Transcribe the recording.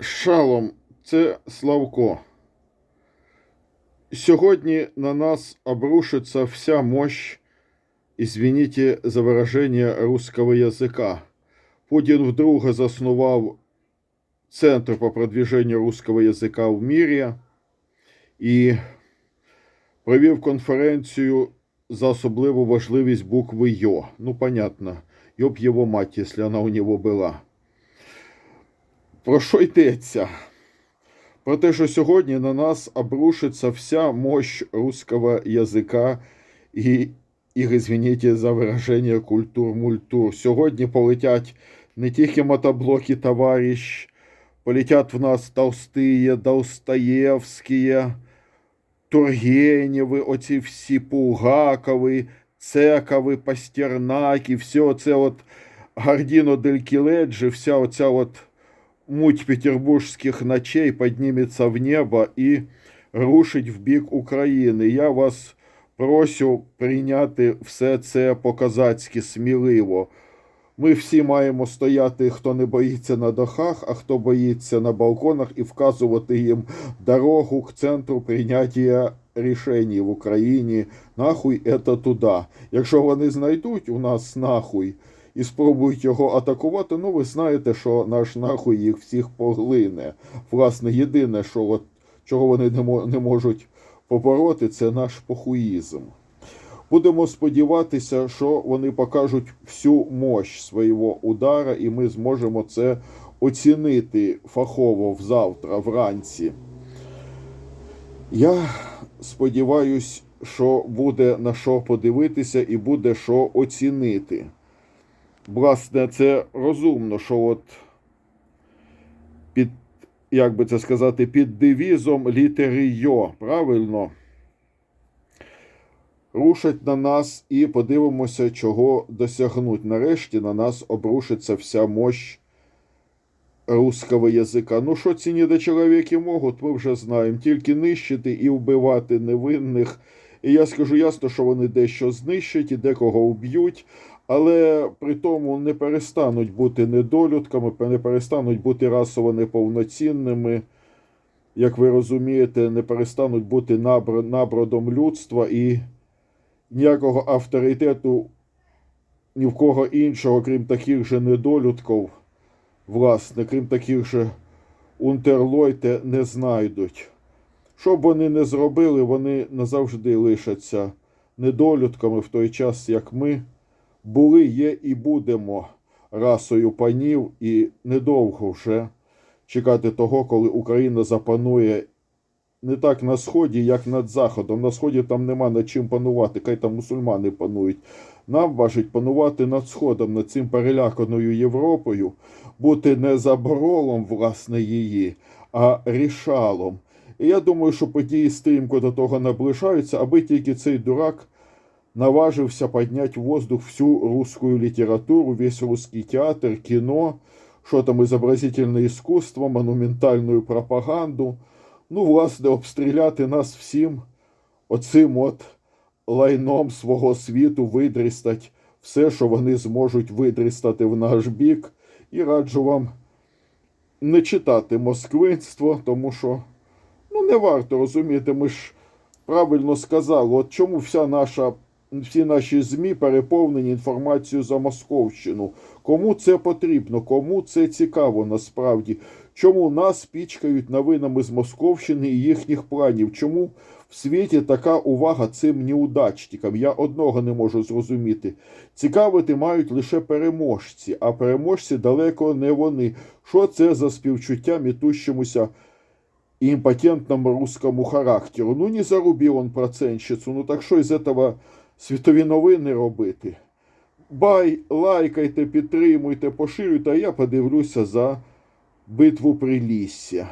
Шалом, це Славко. Сьогодні на нас обрушится вся мощь, извините за выражение русского языка. Путін вдруге заснував Центр по продвижению русского языка в мире і провів конференцію за особливу важливість букви Йо. Ну, понятно, йоб його мать, якщо вона у нього була. Про що йдеться? Про те, що сьогодні на нас обрушиться вся мощь русского язика і, і извините за вираження культур-мультур. Сьогодні полетять не тільки мотоблоки товарищ, полетять в нас Толстые, Достоєвські, Тургенєви, оці всі Пулгакови, Цекови, Пастернаки, все це от Гардіно дель Кіледжі, вся оця от муть петербургских ночей поднимется в небо і рушить в бік України. Я вас прошу прийняти все це по-казацьки сміливо. Ми всі маємо стояти, хто не боїться на дахах, а хто боїться на балконах, і вказувати їм дорогу к центру прийняття рішень в Україні. Нахуй это туди. Якщо вони знайдуть у нас нахуй і спробують його атакувати, ну ви знаєте, що наш нахуй їх всіх поглине. Власне, єдине, що от, чого вони не, не можуть побороти, це наш похуїзм. Будемо сподіватися, що вони покажуть всю мощь свого удара, і ми зможемо це оцінити фахово завтра вранці. Я сподіваюсь, що буде на що подивитися і буде що оцінити. Власне, це розумно, що от під, як би це сказати, під девізом літери Йо, правильно? Рушать на нас і подивимося, чого досягнуть. Нарешті на нас обрушиться вся мощь русского язика. Ну, що ці недочоловіки можуть, ми вже знаємо. Тільки нищити і вбивати невинних. І я скажу ясно, що вони дещо знищать і декого вб'ють, але при тому не перестануть бути недолюдками, не перестануть бути расово неповноцінними. Як ви розумієте, не перестануть бути набр- набродом людства і ніякого авторитету ні в кого іншого, крім таких же недолюдків, власне, крім таких же унтерлойте, не знайдуть. Що б вони не зробили, вони назавжди лишаться недолюдками в той час, як ми були, є і будемо расою панів, і недовго вже чекати того, коли Україна запанує не так на сході, як над заходом. На сході там нема над чим панувати, хай там мусульмани панують. Нам важить панувати над сходом, над цим переляканою Європою, бути не заборолом, власне, її, а рішалом. І я думаю, що події стрімко до того наближаються, аби тільки цей дурак наважився підняти в воздух всю русскую літературу, весь русский театр, кіно, що там изобразительне искусство, монументальну пропаганду. Ну, власне, обстріляти нас всім оцим от лайном свого світу, видрістать все, що вони зможуть видрістати в наш бік. І раджу вам не читати москвинство, тому що ну, не варто розуміти, ми ж правильно сказали, от чому вся наша, всі наші ЗМІ переповнені інформацією за Московщину. Кому це потрібно, кому це цікаво насправді? Чому нас пічкають новинами з Московщини і їхніх планів? Чому в світі така увага цим неудачникам? Я одного не можу зрозуміти. Цікавити мають лише переможці, а переможці далеко не вони. Що це за співчуття мітущомуся імпотентному русскому характеру? Ну, не зарубив он проценщицу, ну так що із этого світові новини робити? Бай, лайкайте, підтримуйте, поширюйте, а я подивлюся за битву при ліссі.